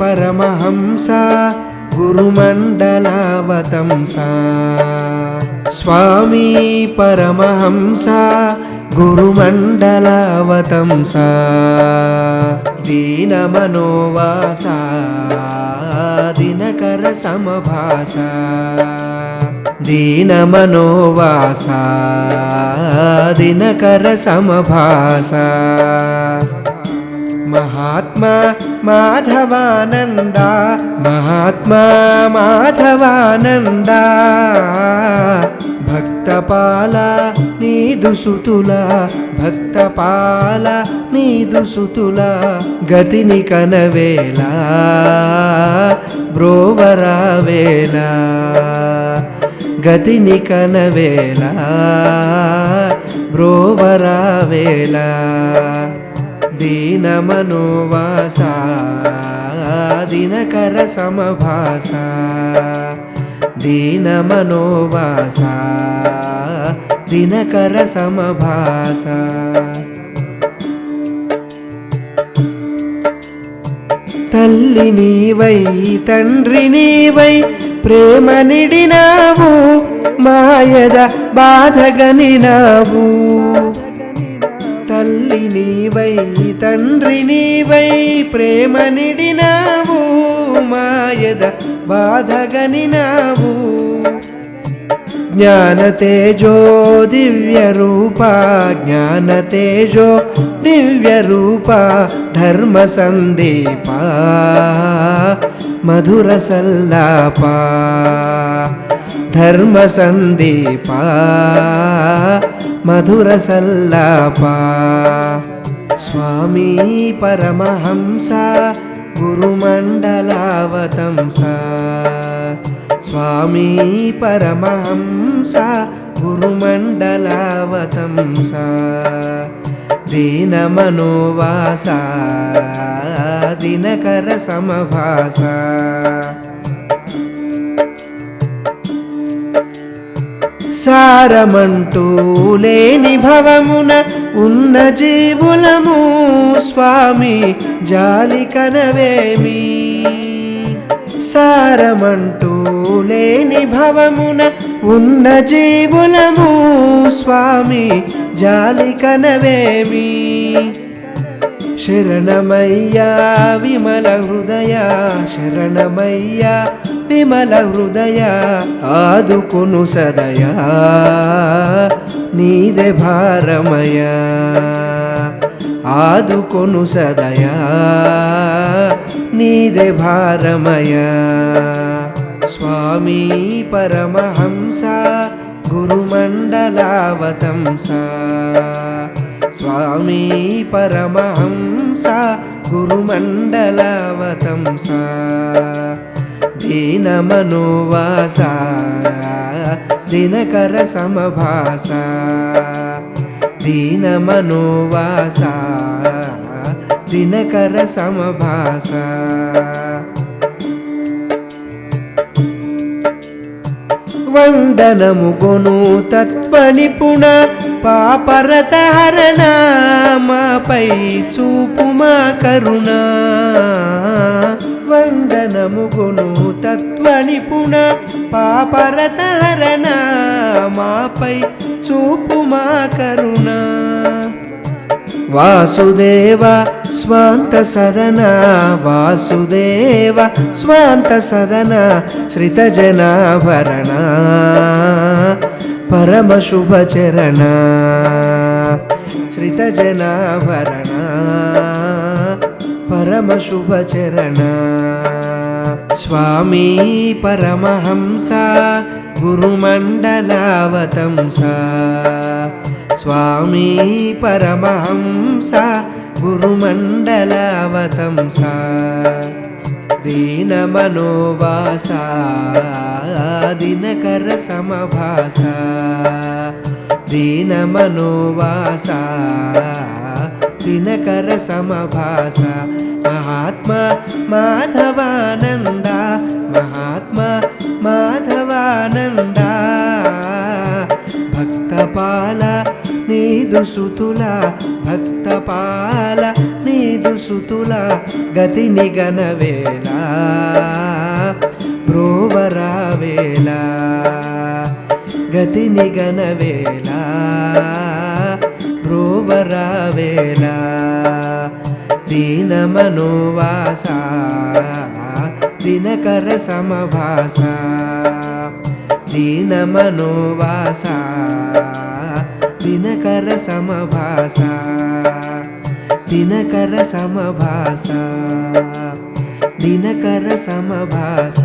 పరమహంస గురుమండలావతంస. స్వామి పరమహంస గురుమండలావతంస. దీనమనోవాస దినకర సమభాస దీనమనోవాస దినకర సమభాస మహాత్మా మాధవానంద మహాత్మా మాధవానంద. భక్తపాల నీదు సుతుల భక్తపాల నీదు సుతుల గతిని కనవేళ బ్రోవరావేలా గతిని కనవేళ బ్రోవరావేలా దీనమనోవాస దినకర సమభాస దీనమనోవాస దినకర సమభాస తల్లి నీవై తండ్రి నీవై ప్రేమ నిడినావు మాయద బాధగనినావు తల్లి తండ్రి నీవై ప్రేమ నిడినావు మాయద బాధగనినావు. జ్ఞాన తేజో దివ్య రూప జ్ఞాన తేజో దివ్య రూప ధర్మ సందీప మధుర సల్లాప ధర్మ సందీప మధుర సల్లాప. స్వామీ పరమహంస గురుమండలావతంస. స్వామీ పరమహంస గురుమండలావతంస. దీనమనోవాస దినకర సమభాస సారమంటూ లేని భవమున ఉన్న జీవులము స్వామి జాలి కనవేమి. సారమంటూ లేని భవమున ఉన్న జీవులము స్వామి జాలి కనవేమి. శరణమయ్యా విమల హృదయ శరణమయ్యా విమల హృదయ ఆదుకును సదయా. నీదే భారమయ. ఆదుకొను సదయా. నీదే భారమయ. స్వామి పరమహంస గురుమండలావతంస. స్వామి పరమహంస గురుమండలావతంస. దీనమనోవాస. దినకర సమభాస దీనమనోవాస దినకర సమభాస వందనము కొను తత్వ నిపుణ పాపరత హరణ మాపై చూపు మా కరుణ వందనముగును తత్వ నిపుణ పాపరత మాపై చూపు మా కరుణ. వాసుదేవ స్వాంత సదన వాసుదేవ స్వాంత సదన శ్రితజనాభరణ పరమశుభచరణ శ్రితజనాభరణ పరమ శుభచరణ స్వామి పరమహంస గురుమండలావతంస. స్వామి పరమహంస గురుమండలావతంస. దీనమనోవాస దినకర సమభాస దీనమనోవాస దినకర సమభాస మహాత్మా మాధవానంద మహాత్మా మాధవానంద. భక్తపాల నీదు సుతుల భక్తపాల నీదు సుతుల గతి ఐదు వేళ గతిని వేళ గతి గతిని వేళ. బ్రోవరావేళ దీన మనోవాస దినకర సమభాస దీన మనోవాస దినకర సమభాస దినకర సమభాస దినకర సమభాస